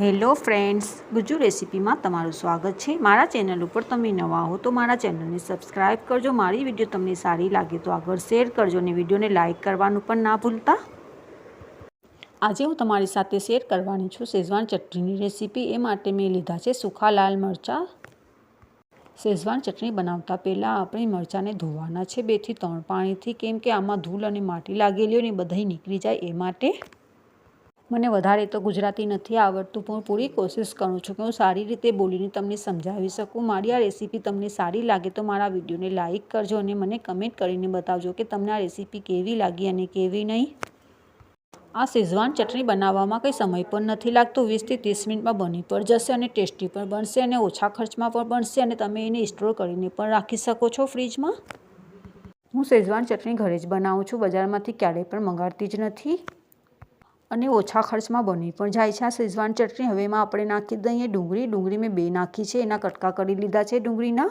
Hello friends, Gujju રેસિપીમાં તમારું સ્વાગત છે. મારા ચેનલ ઉપર તમે નવા હો તો મારા ચેનલને સબસ્ક્રાઈબ કરજો. મારી વીડિયો તમને સારી લાગે તો આગળ શેર કરજો અને વિડીયોને લાઇક કરવાનું પણ ના ભૂલતા. આજે હું તમારી સાથે શેર કરવાની છું શેઝવાન ચટણીની રેસીપી. એ માટે મેં લીધા છે સૂખા લાલ મરચાં. શેઝવાન ચટણી બનાવતા પહેલાં આપણે મરચાંને ધોવાના છે. બેથી ત્રણ પાણીથી, કેમ કે આમાં ધૂળ અને માટી લાગેલી હોય ને બધાય નીકળી જાય એ માટે. મને વધારે તો ગુજરાતી નથી આવડતું, પણ પૂરી કોશિશ કરું છું કે હું સારી રીતે બોલીને તમને સમજાવી શકું. મારી આ રેસીપી તમને સારી લાગે તો મારા વિડીયોને લાઇક કરજો અને મને કમેન્ટ કરીને બતાવજો કે તમને આ રેસીપી કેવી લાગી અને કેવી નહીં. આ શેઝવાન ચટણી બનાવવામાં કંઈ સમય પણ નથી લાગતો. વીસથી ત્રીસ મિનિટમાં બની પણ જશે અને ટેસ્ટી પણ બનશે અને ઓછા ખર્ચમાં પણ બનશે અને તમે એને સ્ટોર કરીને પણ રાખી શકો છો ફ્રીજમાં. હું શેઝવાન ચટણી ઘરે જ બનાવું છું. બજારમાંથી ક્યારેય પણ મંગાડતી જ નથી. અને ઓછા ખર્ચમાં બની પણ જાય છે આ શેઝવાન ચટણી. હવે એમાં આપણે નાખી દઈએ ડુંગળી. ડુંગળી મેં બે નાખી છે. એના કટકા કરી લીધા છે ડુંગળીના.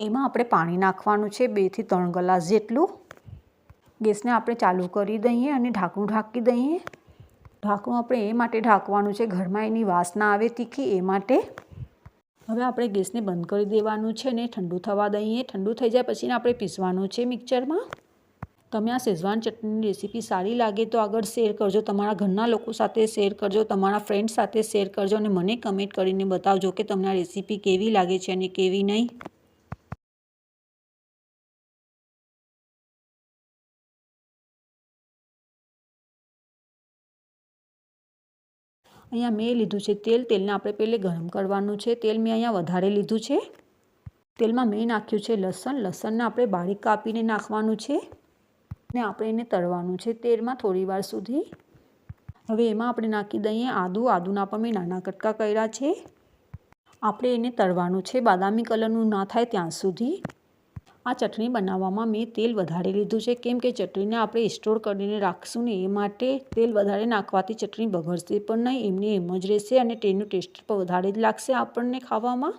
એમાં આપણે પાણી નાખવાનું છે બેથી ત્રણ ગ્લાસ જેટલું. ગેસને આપણે ચાલુ કરી દઈએ અને ઢાંકણું ઢાંકી દઈએ. ઢાંકણું આપણે એ માટે ઢાંકવાનું છે. ઘરમાં એની વાસ ના આવે તીખી એ માટે. હવે આપણે ગેસને બંધ કરી દેવાનું છે અને ઠંડુ થવા દઈએ. ઠંડુ થઈ જાય પછી આપણે પીસવાનું છે મિક્સરમાં. તમે આ શેઝવાન ચટણીની રેસીપી સારી લાગે તો આગળ શેર કરજો, તમારા ઘરના લોકો સાથે શેર કરજો, તમારા ફ્રેન્ડ સાથે શેર કરજો અને મને કમેન્ટ કરીને બતાવજો કે તમને આ રેસીપી કેવી લાગે છે અને કેવી નહીં. અહીંયા મેં લીધું છે તેલ, તેલને આપણે પહેલે ગરમ કરવાનું છે. તેલ મેં અહીંયા વધારે લીધું છે. તેલમાં મેં નાખ્યું છે લસણ. લસણને આપણે બારીક કાપીને નાખવાનું છે. ને આપણે એને તળવાનું છે તેલમાં થોડીવાર સુધી. હવે એમાં આપણે નાખી દઈએ આદું. આદુના પણ મેં નાના કટકા કર્યા છે. આપણે એને તળવાનું છે બાદામી કલરનું ના થાય ત્યાં સુધી. આ ચટણી બનાવવામાં મેં તેલ વધારે લીધું છે. કેમ કે ચટણીને આપણે સ્ટોર કરીને રાખશું ને એ માટે તેલ વધારે નાખવાથી ચટણી બગડશે પણ નહીં. એમની એમ જ રહેશે અને તેનું ટેસ્ટ પણ વધારે જ લાગશે આપણને ખાવામાં.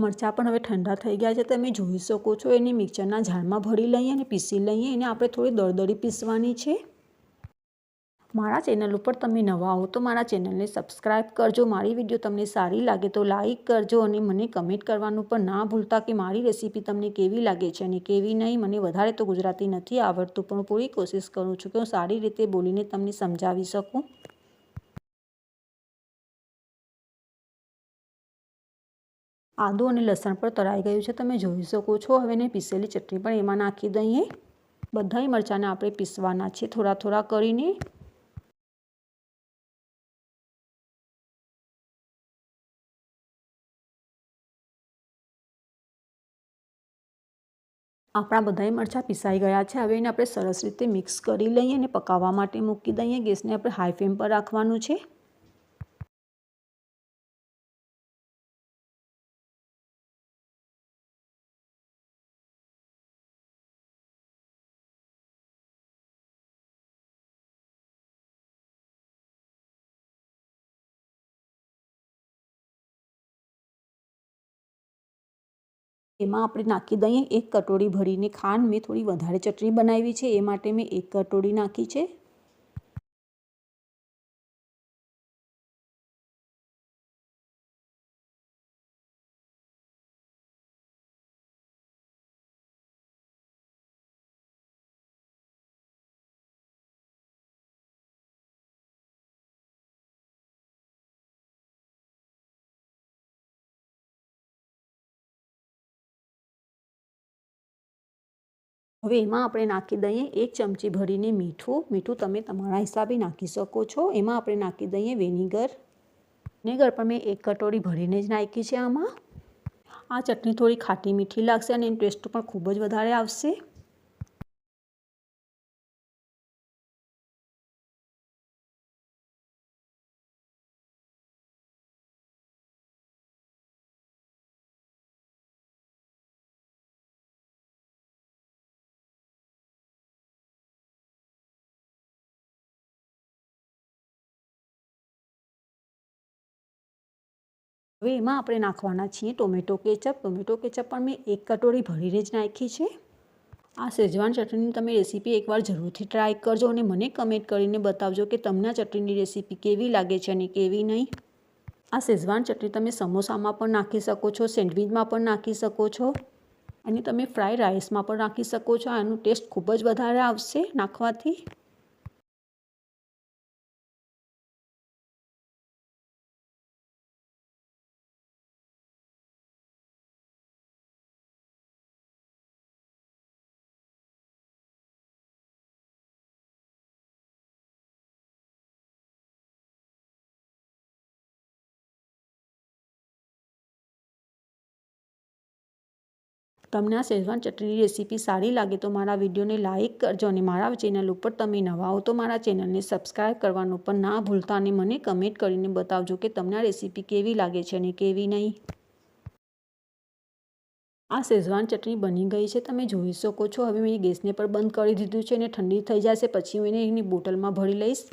મરચાં પણ હવે ઠંડા થઈ ગયા છે, તમે જોઈ શકો છો, એને મિક્સરના ઝાડમાં ભરી લઈએ અને પીસી લઈએ, એને આપણે થોડી દળદળી પીસવાની છે. મારા ચેનલ ઉપર તમે નવા હો તો મારા ચેનલને સબસ્ક્રાઈબ કરજો, મારી વીડિયો તમને સારી લાગે તો લાઈક કરજો અને મને કમેન્ટ કરવાનું પણ ના ભૂલતા કે મારી રેસીપી તમને કેવી લાગે છે અને કેવી નહીં, મને વધારે તો ગુજરાતી નથી આવડતું, પણ પૂરી કોશિશ કરું છું કે હું સારી રીતે બોલીને તમને સમજાવી શકું. આદુ અને લસણ પણ તળાઈ ગયું છે. તમે જોઈ શકો છો. હવે એને પીસેલી ચટણી પણ એમાં નાખી દઈએ. બધાય મરચાંને આપણે પીસવાના છે થોડા થોડા કરીને. આપણા બધાય મરચાં પીસાઈ ગયા છે. હવે એને આપણે સરસ રીતે મિક્સ કરી લઈએ અને પકાવવા માટે મૂકી દઈએ. ગેસને આપણે હાઈ ફ્લેમ પર રાખવાનું છે. એમાં આપણે નાખી દઈએ એક કટોરી ભરીને ખાંડ. મેં થોડી વધારે ચટણી બનાવી છે, એ માટે મેં એક કટોરી નાખી છે. હવે એમાં આપણે નાખી દઈએ એક ચમચી ભરીને મીઠું. મીઠું તમે તમારા હિસાબે નાખી શકો છો. એમાં આપણે નાખી દઈએ વિનેગર. વિનેગર પણ મેં એક કટોરી ભરીને જ નાખી છે આમાં. આ ચટણી થોડી ખાટી મીઠી લાગશે અને ટેસ્ટ પણ ખૂબ જ વધારે આવશે. હવે એમાં આપણે નાખવાના છીએ ટોમેટો કેચઅપ. ટોમેટો કેચઅપ પણ મેં એક કટોરી ભરીને જ નાખી છે. આ શેજવાન ચટણીની તમે રેસીપી એકવાર જરૂરથી ટ્રાય કરજો અને મને કમેન્ટ કરીને બતાવજો કે તમને ચટણીની રેસીપી કેવી લાગે છે અને કેવી નહીં. આ શેઝવાન ચટણી તમે સમોસામાં પણ નાખી શકો છો, સેન્ડવિચમાં પણ નાખી શકો છો અને તમે ફ્રાય રાઈસમાં પણ નાખી શકો છો. આનું ટેસ્ટ ખૂબ જ વધારે આવશે નાખવાથી. તમને આ શેઝવાન ચટણીની રેસીપી સારી લાગે તો મારા વિડીયોને લાઇક કરજો અને મારા ચેનલ ઉપર તમે નવા હો તો મારા ચેનલને સબસ્ક્રાઈબ કરવાનું પણ ના ભૂલતા અને મને કમેન્ટ કરીને બતાવજો કે તમને આ રેસીપી કેવી લાગે છે અને કેવી નહીં. આ શેઝવાન ચટણી બની ગઈ છે, તમે જોઈ શકો છો. હવે મેં ગેસને પણ બંધ કરી દીધું છે અને ઠંડી થઈ જશે, પછી હું એને એની બોટલમાં ભરી લઈશ.